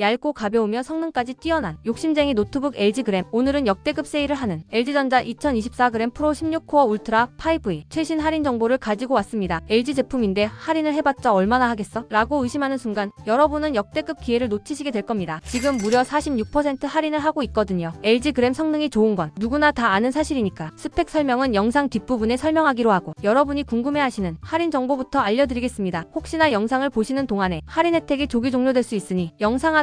얇고 가벼우며 성능까지 뛰어난 욕심쟁이 노트북 LG 그램 오늘은 역대급 세일을 하는 LG전자 2024 그램 프로 16코어 울트라 5E 최신 할인 정보를 가지고 왔습니다. LG 제품인데 할인을 해봤자 얼마나 하겠어? 라고 의심하는 순간 여러분은 역대급 기회를 놓치시게 될 겁니다. 지금 무려 46% 할인을 하고 있거든요. LG 그램 성능이 좋은 건 누구나 다 아는 사실이니까 스펙 설명은 영상 뒷부분에 설명하기로 하고 여러분이 궁금해하시는 할인 정보부터 알려드리겠습니다. 혹시나 영상을 보시는 동안에 할인 혜택이 조기 종료될 수 있으니 영상 하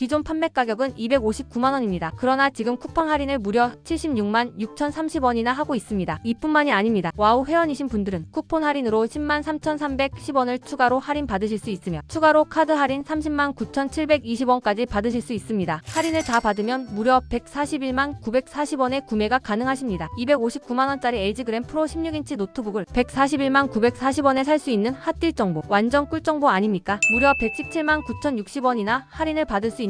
기존 판매 가격은 259만원입니다. 그러나 지금 쿠팡 할인을 무려 76만 6,030원이나 하고 있습니다. 이뿐만이 아닙니다. 와우 회원이신 분들은 쿠폰 할인으로 10만 3,310원을 추가로 할인 받으실 수 있으며 추가로 카드 할인 30만 9,720원까지 받으실 수 있습니다. 할인을 다 받으면 무려 141만 940원에 구매가 가능하십니다. 259만원짜리 LG 그램 프로 16인치 노트북을 141만 940원에 살 수 있는 핫딜 정보 완전 꿀 정보 아닙니까? 무려 117만 9,060원이나 할인을 받을 수 있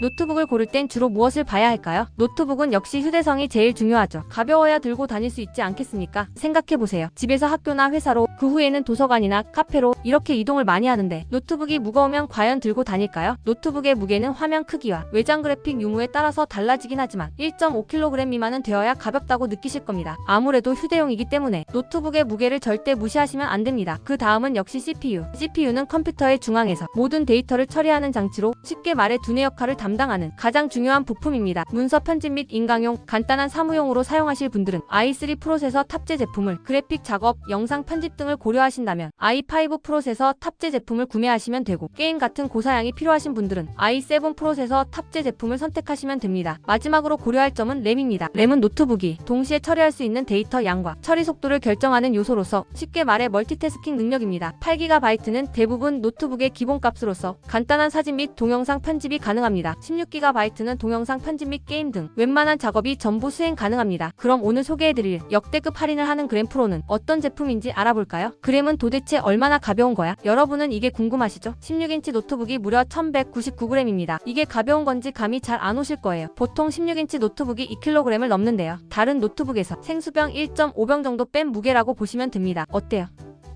노트북을 고를 땐 주로 무엇을 봐야 할까요? 노트북은 역시 휴대성이 제일 중요하죠. 가벼워야 들고 다닐 수 있지 않겠습니까? 생각해보세요. 집에서 학교나 회사로, 그 후에는 도서관이나 카페로 이렇게 이동을 많이 하는데 노트북이 무거우면 과연 들고 다닐까요? 노트북의 무게는 화면 크기와 외장 그래픽 유무에 따라서 달라지긴 하지만 1.5kg 미만은 되어야 가볍다고 느끼실 겁니다. 아무래도 휴대용이기 때문에 노트북의 무게를 절대 무시하시면 안 됩니다. 그 다음은 역시 CPU. CPU는 컴퓨터의 중앙에서 모든 데이터를 처리하는 장치로 쉽게 말해 두뇌 역할을 담당하는 가장 중요한 부품입니다. 문서 편집 및 인강용, 간단한 사무용으로 사용하실 분들은 i3 프로세서 탑재 제품을 그래픽 작업, 영상 편집 등을 고려하신다면 i5 프로세서 탑재 제품을 구매하시면 되고 게임 같은 고사양이 필요하신 분들은 i7 프로세서 탑재 제품을 선택하시면 됩니다. 마지막으로 고려할 점은 램입니다. 램은 노트북이 동시에 처리할 수 있는 데이터 양과 처리 속도를 결정하는 요소로서 쉽게 말해 멀티태스킹 능력입니다. 8GB는 대부분 노트북의 기본값으로서 간단한 사진 및 동영상 편집이 가능합니다. 16GB는 동영상 편집 및 게임 등 웬만한 작업이 전부 수행 가능합니다. 그럼 오늘 소개해드릴 역대급 할인을 하는 그램 프로는 어떤 제품인지 알아볼까요? 그램은 도대체 얼마나 가벼운 거야? 여러분은 이게 궁금하시죠? 16인치 노트북이 무려 1199g입니다. 이게 가벼운 건지 감이 잘 안 오실 거예요. 보통 16인치 노트북이 2kg을 넘는데요. 다른 노트북에서 생수병 1.5병 정도 뺀 무게라고 보시면 됩니다. 어때요?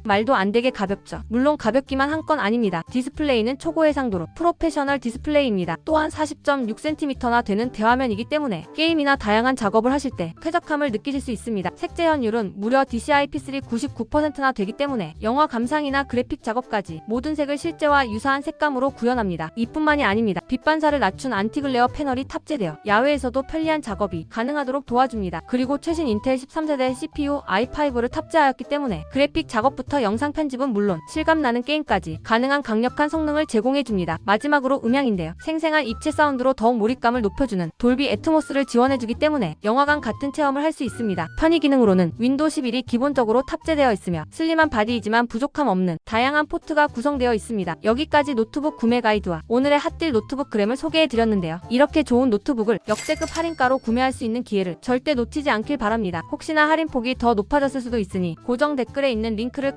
말도 안 되게 가볍죠. 물론 가볍기만 한 건 아닙니다. 디스플레이는 초고 해상도로 프로페셔널 디스플레이입니다. 또한 40.6cm나 되는 대화면이기 때문에 게임이나 다양한 작업을 하실 때 쾌적함을 느끼실 수 있습니다. 색재 현율은 무려 DCI-P3 99%나 되기 때문에 영화 감상이나 그래픽 작업까지 모든 색을 실제와 유사한 색감으로 구현합니다. 이뿐만이 아닙니다. 빛 반사를 낮춘 안티글레어 패널이 탑재되어 야외에서도 편리한 작업이 가능하도록 도와줍니다. 그리고 최신 인텔 13세대 CPU i5를 탑재하였기 때문에 그래픽 작업 부터 영상 편집은 물론 실감나는 게임까지 가능한 강력한 성능을 제공해줍니다. 마지막으로 음향인데요. 생생한 입체 사운드로 더욱 몰입감을 높여주는 돌비 애트모스를 지원해주기 때문에 영화관 같은 체험을 할 수 있습니다. 편의 기능으로는 윈도우 11이 기본적으로 탑재되어 있으며 슬림한 바디이지만 부족함 없는 다양한 포트가 구성되어 있습니다. 여기까지 노트북 구매 가이드와 오늘의 핫딜 노트북 그램을 소개해드렸는데요. 이렇게 좋은 노트북을 역대급 할인가로 구매할 수 있는 기회를 절대 놓치지 않길 바랍니다. 혹시나 할인폭이 더 높아졌을 수도 있으니 고정 댓글에 있는 링크를